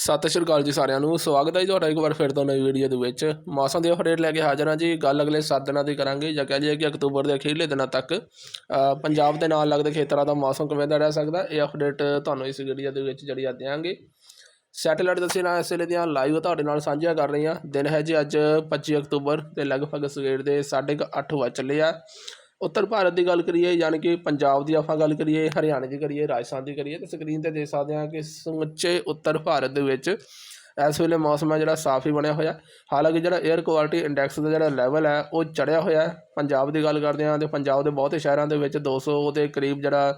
ਸਤਿ ਸ਼੍ਰੀ ਅਕਾਲ ਜੀ ਸਾਰਿਆਂ ਨੂੰ, ਸਵਾਗਤ ਹੈ ਜੀ ਤੁਹਾਡਾ ਇੱਕ ਵਾਰ ਫਿਰ ਤੋਂ ਨਵੀਂ ਵੀਡੀਓ ਦੇ ਵਿੱਚ। ਮੌਸਮ ਦੇ ਅਪਡੇਟ ਲੈ ਕੇ ਹਾਜ਼ਰ ਹਾਂ ਜੀ, ਗੱਲ ਅਗਲੇ 7 ਦਿਨਾਂ ਦੀ ਕਰਾਂਗੇ ਜਾਂ ਕਹਿ ਲਈਏ ਕਿ ਅਕਤੂਬਰ ਦੇ ਅਖੀਰਲੇ ਦਿਨਾਂ ਤੱਕ। ਪੰਜਾਬ ਦੇ ਨਾਲ ਲੱਗਦੇ ਖੇਤਰਾਂ ਦਾ ਮੌਸਮ ਕਿਵੇਂ ਦਾ ਰਹਿ ਸਕਦਾ, ਇਹ ਅਪਡੇਟ ਤੁਹਾਨੂੰ ਇਸ ਵੀਡੀਓ ਦੇ ਵਿੱਚ ਜਿਹੜੀ ਆ ਦਿਆਂਗੇ। ਸੈਟੇਲਾਈਟ ਦੱਸੇ ਨਾ ਇਸ ਵੇਲੇ ਦੀਆਂ ਲਾਈਵ ਤੁਹਾਡੇ ਨਾਲ ਸਾਂਝੀਆਂ ਕਰ ਰਹੀ ਹਾਂ ਦਿਨ ਹੈ ਜੀ ਅੱਜ 25 ਅਕਤੂਬਰ ਤੇ ਲਗਭਗ ਸਵੇਰ ਦੇ 8:30 ਵਜ ਚੱਲੇ ਆ। ਉੱਤਰ ਭਾਰਤ ਦੀ ਗੱਲ ਕਰੀਏ ਯਾਨੀ ਕਿ ਪੰਜਾਬ ਦੀ ਆਪਾਂ ਗੱਲ ਕਰੀਏ ਹਰਿਆਣੇ ਦੀ ਕਰੀਏ ਰਾਜਸਥਾਨ ਦੀ ਕਰੀਏ ਤਾਂ ਸਕਰੀਨ ਤੇ ਦੇਖ ਸਕਦੇ ਹਾਂ ਕਿ ਸਮੁੱਚੇ ਉੱਤਰ ਭਾਰਤ ਦੇ ਵਿੱਚ ਇਸ ਵੇਲੇ ਮੌਸਮ ਹੈ ਜਿਹੜਾ ਸਾਫ਼ ਹੀ ਬਣਿਆ ਹੋਇਆ। ਹਾਲਾਂਕਿ ਜਿਹੜਾ 에ਅਰ ਕੁਆਲਿਟੀ ਇੰਡੈਕਸ ਦਾ ਜਿਹੜਾ ਲੈਵਲ ਹੈ ਉਹ ਚੜਿਆ ਹੋਇਆ ਹੈ। ਪੰਜਾਬ ਦੀ ਗੱਲ ਕਰਦੇ ਹਾਂ ਤੇ ਪੰਜਾਬ ਦੇ ਬਹੁਤੇ ਸ਼ਹਿਰਾਂ ਦੇ ਵਿੱਚ 200 ਦੇ ਕਰੀਬ ਜਿਹੜਾ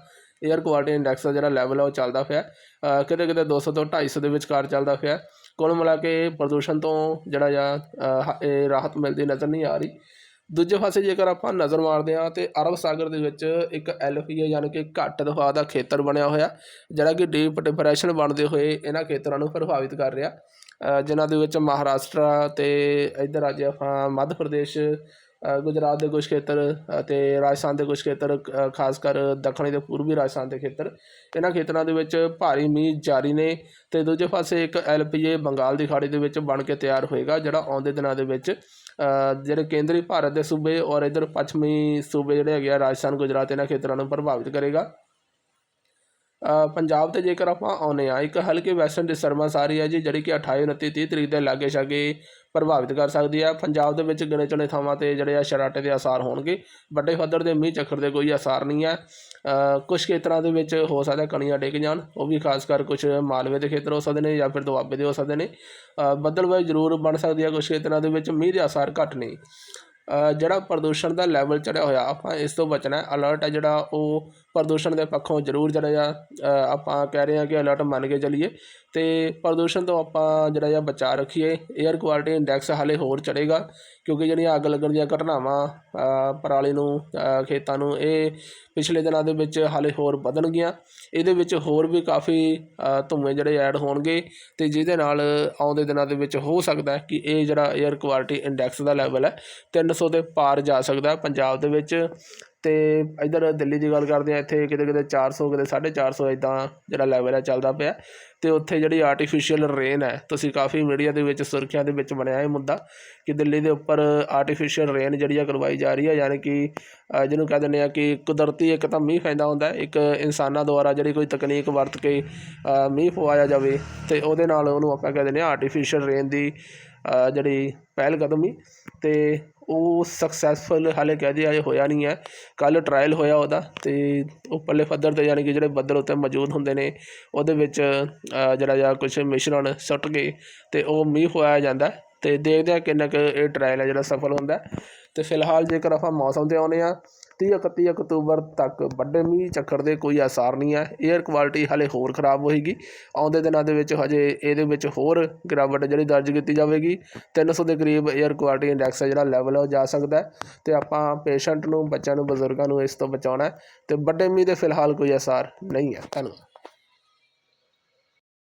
에ਅਰ ਕੁਆਲਿਟੀ ਇੰਡੈਕਸ ਦਾ ਜਿਹੜਾ ਲੈਵਲ ਹੈ ਉਹ ਚੱਲਦਾ ਪਿਆ ਅ, ਕਿਤੇ ਕਿਤੇ 200 ਤੋਂ 250 ਦੇ ਵਿਚਕਾਰ ਚੱਲਦਾ ਪਿਆ ਕੁੱਲ ਮਿਲਾ ਕੇ ਪ੍ਰਦੂਸ਼ਣ ਤੋਂ ਜਿਹੜਾ ਆ ਇਹ ਰਾਹਤ ਮਿਲਦੀ ਨਜ਼ਰ ਨਹੀਂ ਆ ਰਹੀ। ਦੂਜੇ ਪਾਸੇ ਜੇਕਰ ਆਪਾਂ ਨਜ਼ਰ ਮਾਰਦੇ ਹਾਂ ਤੇ ਅਰਬ ਸਾਗਰ ਦੇ ਵਿੱਚ ਇੱਕ ਐਲਪੀਏ ਯਾਨੀ ਕਿ ਘੱਟ ਦਬਾਅ ਦਾ ਖੇਤਰ ਬਣਿਆ ਹੋਇਆ ਜਿਹੜਾ ਕਿ ਡੀਪ ਡਿਪਰੈਸ਼ਨ ਬਣਦੇ ਹੋਏ ਇਹਨਾਂ ਖੇਤਰਾਂ ਨੂੰ ਪ੍ਰਭਾਵਿਤ ਕਰ ਰਿਹਾ। ਅ, ਜਿਨ੍ਹਾਂ ਦੇ ਵਿੱਚ ਮਹਾਰਾਸ਼ਟਰ ਤੇ ਇੱਧਰ ਅੱਜ ਆਪਾਂ ਮੱਧ ਪ੍ਰਦੇਸ਼ ਗੁਜਰਾਤ ਦੇ ਕੁਝ ਖੇਤਰ ਅਤੇ ਰਾਜਸਥਾਨ ਦੇ ਕੁਝ ਖੇਤਰ ਖਾਸ ਕਰ ਦੱਖਣੀ ਤੇ ਪੂਰਬੀ ਰਾਜਸਥਾਨ ਦੇ ਖੇਤਰ। ਇਹਨਾਂ ਖੇਤਰਾਂ ਦੇ ਵਿੱਚ ਭਾਰੀ ਮੀਂਹ ਜਾਰੀ ਨੇ ਤੇ ਦੂਜੇ ਪਾਸੇ ਇੱਕ ਐਲਪੀਏ ਬੰਗਾਲ ਦੀ ਖਾੜੀ ਦੇ ਵਿੱਚ ਬਣ ਕੇ ਤਿਆਰ ਹੋਏਗਾ, ਜਿਹੜਾ ਆਉਂਦੇ ਦਿਨਾਂ ਦੇ ਵਿੱਚ ਜਿਹੜੇ ਕੇਂਦਰੀ ਭਾਰਤ ਦੇ ਸੂਬੇ ਔਰ ਇਧਰ ਪੱਛਮੀ ਸੂਬੇ ਜਿਹੜੇ ਹੈਗੇ ਆ, ਰਾਜਸਥਾਨ, ਗੁਜਰਾਤ, ਇਹਨਾਂ ਖੇਤਰਾਂ ਨੂੰ ਪ੍ਰਭਾਵਿਤ ਕਰੇਗਾ। ਪੰਜਾਬ ਤੇ ਜੇਕਰ ਆਪਾਂ ਆਉਨੇ ਆ ਇੱਕ ਹਲਕੀ ਵੈਸਟਰਨ ਡਿਸਟਰਬੈਂਸ ਆ ਰਹੀ ਹੈ ਜੀ ਜਿਹੜੀ ਕਿ 28 29 30 ਤਰੀਕ ਦੇ ਲਾਗੇ ਛਾਗੇ ਪ੍ਰਭਾਵਿਤ ਕਰ ਸਕਦੀ ਹੈ। ਪੰਜਾਬ ਦੇ ਵਿੱਚ ਗਿਣੇ ਚੁਣੇ ਥਾਵਾਂ ਤੇ ਜਿਹੜੇ ਆ ਸ਼ਰਾਟੇ ਦੇ ਅਸਾਰ ਹੋਣਗੇ। ਵੱਡੇ ਪੱਧਰ ਦੇ ਮੀਂਹ ਚੱਕਰ ਦੇ ਕੋਈ ਅਸਾਰ ਨਹੀਂ ਹੈ। ਅ, ਕੁਝ ਖੇਤਰਾਂ ਦੇ ਵਿੱਚ ਹੋ ਸਕਦਾ ਕਣੀਆਂ ਡਿੱਗ ਜਾਣ ਉਹ ਵੀ ਖਾਸ ਕਰ ਕੁਝ ਮਾਲਵੇ ਦੇ ਖੇਤਰ ਹੋ ਸਕਦੇ ਨੇ ਜਾਂ ਫਿਰ ਦੁਆਬੇ ਦੇ ਹੋ ਸਕਦੇ ਨੇ। ਅ, ਜ਼ਰੂਰ ਬਣ ਸਕਦੀ ਹੈ ਕੁਝ ਖੇਤਰਾਂ ਦੇ ਵਿੱਚ ਮੀਂਹ ਦੇ ਅਸਾਰ ਘੱਟ ਨਹੀਂ ਜਿਹੜਾ ਪ੍ਰਦੂਸ਼ਣ ਦਾ ਲੈਵਲ ਚੜਿਆ ਹੋਇਆ ਆਪਾਂ ਇਸ ਤੋਂ ਬਚਣਾ ਅਲਰਟ ਹੈ ਜਿਹੜਾ ਉਹ ਪ੍ਰਦੂਸ਼ਣ ਦੇ ਪੱਖੋਂ ਜ਼ਰੂਰ ਜਿਹੜਾ ਆ ਆਪਾਂ ਕਹਿ ਰਹੇ ਹਾਂ ਕਿ ਅਲਰਟ ਮੰਨ ਕੇ ਚੱਲੀਏ। ਅਤੇ ਪ੍ਰਦੂਸ਼ਣ ਤੋਂ ਆਪਾਂ ਜਿਹੜਾ ਆ ਬਚਾਅ ਰੱਖੀਏ। ਏਅਰ ਕੁਆਲਿਟੀ ਇੰਡੈਕਸ ਹਾਲੇ ਹੋਰ ਚੜ੍ਹੇਗਾ ਕਿਉਂਕਿ ਜਿਹੜੀਆਂ ਅੱਗ ਲੱਗਣ ਦੀਆਂ ਘਟਨਾਵਾਂ ਪਰਾਲੀ ਨੂੰ ਖੇਤਾਂ ਨੂੰ ਇਹ ਪਿਛਲੇ ਦਿਨਾਂ ਦੇ ਵਿੱਚ ਹਾਲੇ ਹੋਰ ਵਧਣਗੀਆਂ। ਇਹਦੇ ਵਿੱਚ ਹੋਰ ਵੀ ਕਾਫੀ ਅ, ਧੂੰਏ ਜਿਹੜੇ ਐਡ ਹੋਣਗੇ। ਅਤੇ ਜਿਹਦੇ ਨਾਲ ਆਉਂਦੇ ਦਿਨਾਂ ਦੇ ਵਿੱਚ ਹੋ ਸਕਦਾ ਹੈ ਕਿ ਇਹ ਜਿਹੜਾ ਏਅਰ ਕੁਆਲਿਟੀ ਇੰਡੈਕਸ ਦਾ ਲੈਵਲ ਹੈ 300 ਦੇ ਪਾਰ ਜਾ ਸਕਦਾ ਪੰਜਾਬ ਦੇ ਵਿੱਚ। ਅਤੇ ਇੱਧਰ ਦਿੱਲੀ ਦੀ ਗੱਲ ਕਰਦੇ ਹਾਂ, ਇੱਥੇ ਕਿਤੇ ਕਿਤੇ ਚਾਰ ਸੌ, ਕਿਤੇ ਸਾਢੇ ਚਾਰ ਸੌ ਇੱਦਾਂ ਜਿਹੜਾ ਲੈਵਲ ਹੈ ਚੱਲਦਾ ਪਿਆ। ਅਤੇ ਉੱਥੇ ਜਿਹੜੀ ਆਰਟੀਫੀਸ਼ੀਅਲ ਰੇਨ ਹੈ, ਤੁਸੀਂ ਕਾਫੀ ਮੀਡੀਆ ਦੇ ਵਿੱਚ, ਸੁਰਖੀਆਂ ਦੇ ਵਿੱਚ ਬਣਿਆ ਇਹ ਮੁੱਦਾ ਕਿ ਦਿੱਲੀ ਦੇ ਉੱਪਰ ਆਰਟੀਫੀਸ਼ੀਅਲ ਰੇਨ ਜਿਹੜੀ ਆ ਕਰਵਾਈ ਜਾ ਰਹੀ ਹੈ, ਯਾਨੀ ਕਿ ਜਿਹਨੂੰ ਕਹਿ ਦਿੰਦੇ ਆ ਕਿ ਕੁਦਰਤੀ ਇੱਕ ਤਾਂ ਮੀਂਹ ਪੈਂਦਾ ਹੁੰਦਾ ਇੱਕ ਇਨਸਾਨਾਂ ਦੁਆਰਾ ਜਿਹੜੀ ਕੋਈ ਤਕਨੀਕ ਵਰਤ ਕੇ ਮੀਂਹ ਪਵਾਇਆ ਜਾਵੇ ਅਤੇ ਉਹਦੇ ਨਾਲ ਉਹਨੂੰ ਆਪਾਂ ਕਹਿ ਦਿੰਦੇ ਆ ਆਰਟੀਫੀਸ਼ੀਅਲ ਰੇਨ ਦੀ ਜਿਹੜੀ ਪਹਿਲ ਕਦਮੀ ਤੇ ਉਹ ਸਕਸੈਸਫੁਲ ਹਾਲੇ ਕਹਦੇ ਅਜੇ ਹੋਇਆ ਨਹੀਂ ਹੈ ਕੱਲ ਟਰਾਇਲ ਹੋਇਆ ਉਹਦਾ ਤੇ ਉੱਪਰਲੇ ਪੱਧਰ ਤੇ ਯਾਨੀ ਕਿ ਜਿਹੜੇ ਬੱਦਲ ਉੱਤੇ ਮੌਜੂਦ ਹੁੰਦੇ ਨੇ, ਉਹਦੇ ਵਿੱਚ ਜਿਹੜਾ ਜਾਂ ਕੁਝ ਮਿਸ਼ਰਣ ਸੁੱਟ ਕੇ ਤੇ ਉਹ ਮੀਂਹ ਹੋਇਆ ਜਾਂਦਾ ਹੈ ਤੇ ਦੇਖਦੇ ਆ ਕਿੰਨਾ ਕੁ ਇਹ ਟਰਾਇਲ ਹੈ ਜਿਹੜਾ ਸਫਲ ਹੁੰਦਾ ਹੈ। ਤੇ ਫਿਲਹਾਲ ਜੇਕਰ ਆਪਾਂ ਮੌਸਮ ਤੇ ਆਉਂਦੇ ਆ 30 31 ਅਕਤੂਬਰ ਤੱਕ ਵੱਡੇ ਮੀਂਹ ਚੱਕਰ ਦੇ ਕੋਈ ਆਸਾਰ ਨਹੀਂ ਹੈ। 에ਅਰ ਕੁਆਲਿਟੀ ਹਾਲੇ ਹੋਰ ਖਰਾਬ ਹੋਏਗੀ। ਆਉਂਦੇ ਦਿਨਾਂ ਦੇ ਵਿੱਚ ਹਜੇ ਇਹਦੇ ਵਿੱਚ ਹੋਰ ਗਿਰਾਵਟ ਜਿਹੜੀ ਦਰਜ ਕੀਤੀ ਜਾਵੇਗੀ। 300 ਦੇ ਕਰੀਬ 에ਅਰ ਕੁਆਲਿਟੀ ਇੰਡੈਕਸ ਹੈ ਜਿਹੜਾ ਲੈਵਲ ਉਹ ਜਾ ਸਕਦਾ ਹੈ। ਤੇ ਆਪਾਂ ਪੇਸ਼ੈਂਟ ਨੂੰ, ਬੱਚਿਆਂ ਨੂੰ, ਬਜ਼ੁਰਗਾਂ ਨੂੰ ਇਸ ਤੋਂ ਬਚਾਉਣਾ ਹੈ। ਤੇ ਵੱਡੇ ਮੀਂਹ ਦੇ ਫਿਲਹਾਲ ਕੋਈ ਆਸਾਰ ਨਹੀਂ ਹੈ। ਧੰਨਵਾਦ।